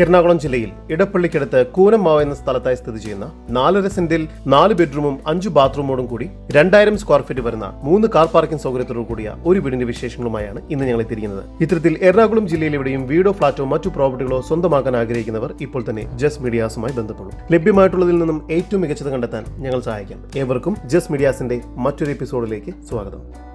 എറണാകുളം ജില്ലയിൽ ഇടപ്പള്ളിക്കടുത്ത് കൂനമാവ് എന്ന സ്ഥലത്തായി സ്ഥിതി ചെയ്യുന്ന നാലര സെന്റിൽ നാല് ബെഡ്റൂമും അഞ്ചു ബാത്റൂമോടും കൂടി രണ്ടായിരം സ്ക്വയർ ഫീറ്റ് വരുന്ന മൂന്ന് കാർ പാർക്കിംഗ് സൗകര്യത്തോടു കൂടിയ ഒരു വീടിന്റെ വിശേഷങ്ങളുമായാണ് ഇന്ന് ഞങ്ങൾ എത്തിയിരിക്കുന്നത് ഇത്തരത്തിൽ എറണാകുളം ജില്ലയിൽ എവിടെയും വീടോ ഫ്ളാറ്റോ മറ്റു പ്രോപ്പർട്ടികളോ സ്വന്തമാക്കാൻ ആഗ്രഹിക്കുന്നവർ ഇപ്പോൾ തന്നെ ജസ് മീഡിയാസുമായി ബന്ധപ്പെടും. ലഭ്യമായിട്ടുള്ളതിൽ നിന്നും ഏറ്റവും മികച്ചത് കണ്ടെത്താൻ ഞങ്ങൾ സഹായിക്കാം. ഏവർക്കും ജസ് മീഡിയാസിന്റെ മറ്റൊരു എപ്പിസോഡിലേക്ക് സ്വാഗതം.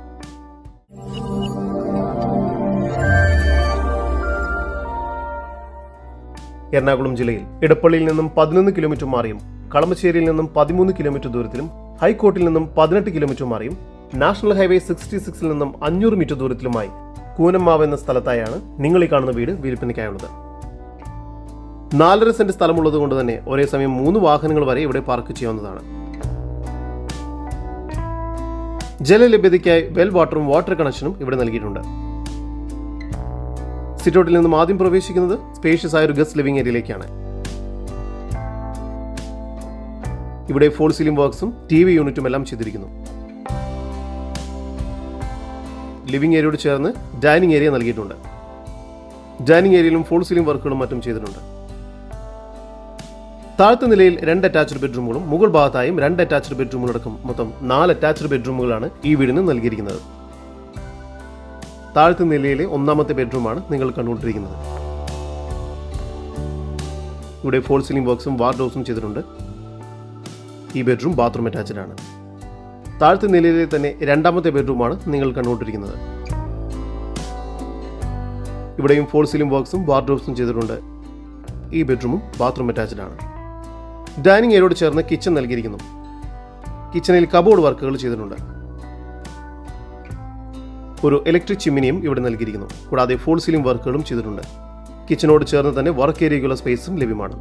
എറണാകുളം ജില്ലയിൽ ഇടപ്പള്ളിയിൽ നിന്നും പതിനൊന്ന് കിലോമീറ്റർ മാറിയും കളമശ്ശേരിയിൽ നിന്നും പതിമൂന്ന് കിലോമീറ്റർ ദൂരത്തിലും ഹൈക്കോർട്ടിൽ നിന്നും പതിനെട്ട് കിലോമീറ്റർ മാറിയും നാഷണൽ ഹൈവേ സിക്സ്റ്റി സിക്സിൽ നിന്നും അഞ്ഞൂറ് മീറ്റർ ദൂരത്തിലുമായി കൂനമ്മാവ് എന്ന സ്ഥലത്തായാണ് നിങ്ങൾ ഈ കാണുന്ന വീട് വിൽപ്പനയ്ക്കായുള്ളത്. നാലര സെന്റ് സ്ഥലമുള്ളത് കൊണ്ട് തന്നെ ഒരേ സമയം മൂന്ന് വാഹനങ്ങൾ വരെ ഇവിടെ പാർക്ക് ചെയ്യാവുന്നതാണ്. ജലലഭ്യതയ്ക്കായി വെൽ വാട്ടറും വാട്ടർ കണക്ഷനും ഇവിടെ നൽകിയിട്ടുണ്ട്. സിറ്റൗട്ടിൽ നിന്നും ആദ്യം പ്രവേശിക്കുന്നത് സ്പേഷ്യസ് ആയ ഒരു ഗസ്റ്റ് ലിവിംഗ് ഏരിയയിലേക്കാണ് ഇവിടെ ഫോൾ സീലിംഗ് വർക്ക്സും ടി വി യൂണിറ്റും എല്ലാം ചെയ്തിരിക്കുന്നു. ലിവിംഗ് ഏരിയയോട് ചേർന്ന് ഡൈനിങ് ഏരിയ നൽകിയിട്ടുണ്ട്. ഡൈനിങ് ഏരിയയിലും ഫോൾ സീലിംഗ് വർക്കുകളും മറ്റും ചെയ്തിട്ടുണ്ട്. താഴത്തെ നിലയിൽ രണ്ട് അറ്റാച്ച്ഡ് ബെഡ്റൂമുകളും മുകൾ ഭാഗത്തായും രണ്ട് അറ്റാച്ച്ഡ് ബെഡ്റൂമുകളടക്കം മൊത്തം നാല് അറ്റാച്ച്ഡ് ബെഡ്റൂമുകളാണ് ഈ വീടിന് നൽകിയിരിക്കുന്നത്. താഴത്തെ നിലയിലെ ഒന്നാമത്തെ ബെഡ്റൂമാണ് നിങ്ങൾ കണ്ടുകൊണ്ടിരിക്കുന്നത്. ഇവിടെ ഫോൾ സീലിംഗ് ബോക്സും വാർഡ്രോസും ചെയ്തിട്ടുണ്ട്. ഈ ബെഡ്റൂം ബാത്റൂം അറ്റാച്ച്ഡ് ആണ്. താഴത്തെ നിലയിലെ തന്നെ രണ്ടാമത്തെ ബെഡ്റൂമാണ് നിങ്ങൾ കണ്ടുകൊണ്ടിരിക്കുന്നത്. ഇവിടെയും ഫോൾ സീലിംഗ് ബോക്സും വാർഡ്രോബ്സും ചെയ്തിട്ടുണ്ട്. ഈ ബെഡ്റൂമും ബാത്റൂം അറ്റാച്ച്ഡ് ആണ്. ഡൈനിങ് ഏരിയോട് ചേർന്ന് കിച്ചൺ നൽകിയിരിക്കുന്നു. കിച്ചണിൽ കബോർഡ് വർക്കുകൾ ചെയ്തിട്ടുണ്ട്. ഒരു ഇലക്ട്രിക് ചിമ്മിനിയും ഇവിടെ നൽകിയിരിക്കുന്നു. കൂടാതെ ഫോൾ സീലിംഗ് വർക്കുകളും ചെയ്തിട്ടുണ്ട്. കിച്ചനോട് ചേർന്ന് തന്നെ വർക്ക് ഏരിയയ്ക്കുള്ള സ്പേസും ലഭ്യമാണ്.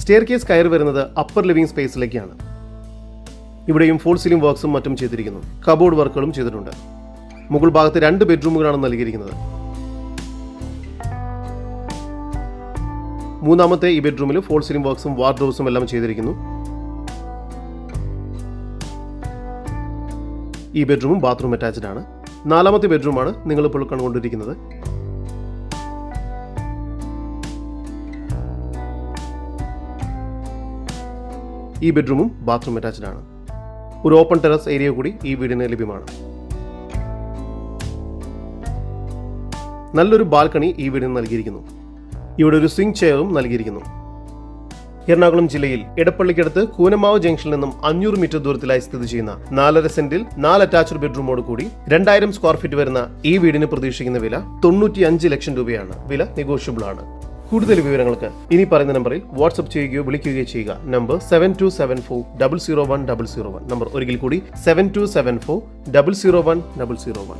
സ്റ്റെയർ കേസ് കയറി വരുന്നത് അപ്പർ ലിവിംഗ് സ്പേസിലേക്കാണ് ഇവിടെയും ഫോൾ സീലിംഗ് വർക്ക്സും മറ്റും ചെയ്തിരിക്കുന്നു. കബോർഡ് വർക്കുകളും ചെയ്തിട്ടുണ്ട്. മുകൾ ഭാഗത്ത് രണ്ട് ബെഡ്റൂമുകളാണ് നൽകിയിരിക്കുന്നത്. മൂന്നാമത്തെ ഈ ബെഡ്റൂമിൽ ഫോൾ സീലിംഗ് വർക്ക്സും വാർഡ്രോബ്സും എല്ലാം ചെയ്തിരിക്കുന്നു. ഈ ബെഡ്റൂമും ബാത്റൂം അറ്റാച്ച്ഡ് ആണ്. നാലാമത്തെ ബെഡ്റൂമാണ് നിങ്ങൾ ഇപ്പോൾ കണ്ടുകൊണ്ടിരിക്കുന്നത്. ഈ ബെഡ്റൂമും ബാത്റൂം അറ്റാച്ച്ഡ് ആണ്. ഒരു ഓപ്പൺ ടെറസ് ഏരിയ കൂടി ഈ വീടിന് ലഭ്യമാണ്. നല്ലൊരു ബാൽക്കണി ഈ വീടിന് നൽകിയിരിക്കുന്നു. ഇവിടെ ഒരു സ്വിംഗ് ചെയറും നൽകിയിരിക്കുന്നു. എറണാകുളം ജില്ലയിൽ ഇടപ്പള്ളിക്കടുത്ത് കൂനമാവ് ജംഗ്ഷനിൽ നിന്നും അഞ്ഞൂറ് മീറ്റർ ദൂരത്തിലായി സ്ഥിതി ചെയ്യുന്ന നാലര സെന്റിൽ നാല് അറ്റാച്ച്ഡ് ബെഡ്റൂമോട് കൂടി രണ്ടായിരം സ്ക്വയർ ഫീറ്റ് വരുന്ന ഈ വീടിന് പ്രതീക്ഷിക്കുന്ന വില തൊണ്ണൂറ്റി ലക്ഷം രൂപയാണ്. വില നെഗോഷ്യബിൾ ആണ്. കൂടുതൽ വിവരങ്ങൾക്ക് ഇനി പറയുന്ന നമ്പറിൽ വാട്സ്ആപ്പ് ചെയ്യുകയോ വിളിക്കുകയോ ചെയ്യുക. Number seven two seven four double zero one double zero one number ഒരിക്കൽ കൂടി seven two seven four double zero one double zero one